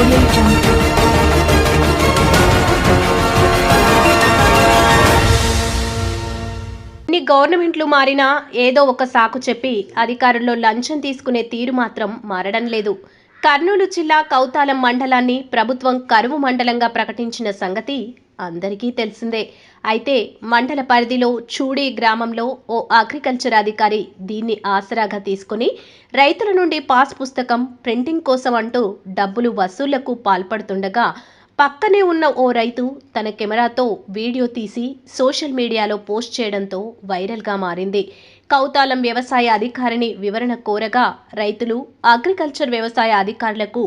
ఎన్ని గవర్నమెంట్లు మారినా ఏదో ఒక సాకు చెప్పి అధికారుల్లో లంచం తీసుకునే తీరు మాత్రం మారడం లేదు. కర్నూలు జిల్లా కౌతాలం మండలాన్ని ప్రభుత్వం కరువు మండలంగా ప్రకటించిన సంగతి అందరికీ తెలిసిందే. అయితే మండల పరిధిలో చూడి గ్రామంలో ఓ అగ్రికల్చర్ అధికారి దీన్ని ఆసరాగా తీసుకుని రైతుల నుండి పాస్ పుస్తకం ప్రింటింగ్ కోసం అంటూ డబ్బులు వసూళ్ళకు పాల్పడుతుండగా పక్కనే ఉన్న ఓ రైతు తన కెమెరాతో వీడియో తీసి సోషల్ మీడియాలో పోస్ట్ చేయడంతో వైరల్గా మారింది. కౌతాలం వ్యవసాయ అధికారిని వివరణ కోరగా రైతులు అగ్రికల్చర్ వ్యవసాయ అధికారులకు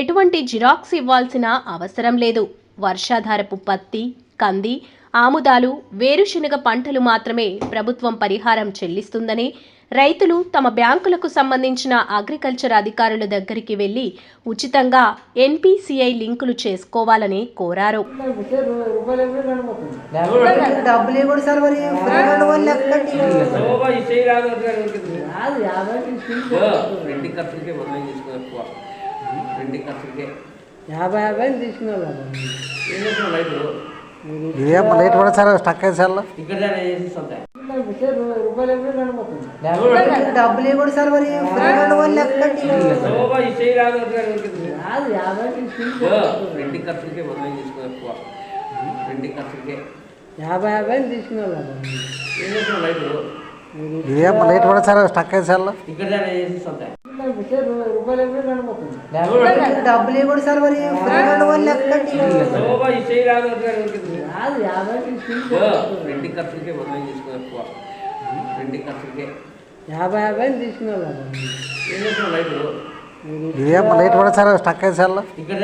ఎటువంటి జిరాక్స్ ఇవ్వాల్సిన అవసరం లేదు. వర్షాధారపు పత్తి కంది ఆముదాలు వేరుశనగ పంటలు మాత్రమే ప్రభుత్వం పరిహారం చెల్లిస్తుందని రైతులు తమ బ్యాంకులకు సంబంధించిన అగ్రికల్చర్ అధికారుల దగ్గరికి వెళ్ళి ఉచితంగా ఎన్పిసిఐ లింకులు చేసుకోవాలని కోరారు. యాభై యాభై ఏం లైట్ పడే సార్ స్టక్ అయింది సార్ డబ్బులు ఇవ్వడు సార్ మరి యాభై తీసుకుని యాభై ఏం లైట్ పడే సార్ స్టక్ అయింది సార్ డబ్బులు ఇవ్వడు సార్ మరి. ఎక్కండి యాభై ఖర్చులకే తీసుకుని ఎక్కువ ఖర్చులకే. యాభై యాభై తీసుకున్నావు ఏం చేస్తున్నావు లైట్? ఇదేం లేట్ పడే సార్ స్టక్ అయింది సార్. ఇక్కడ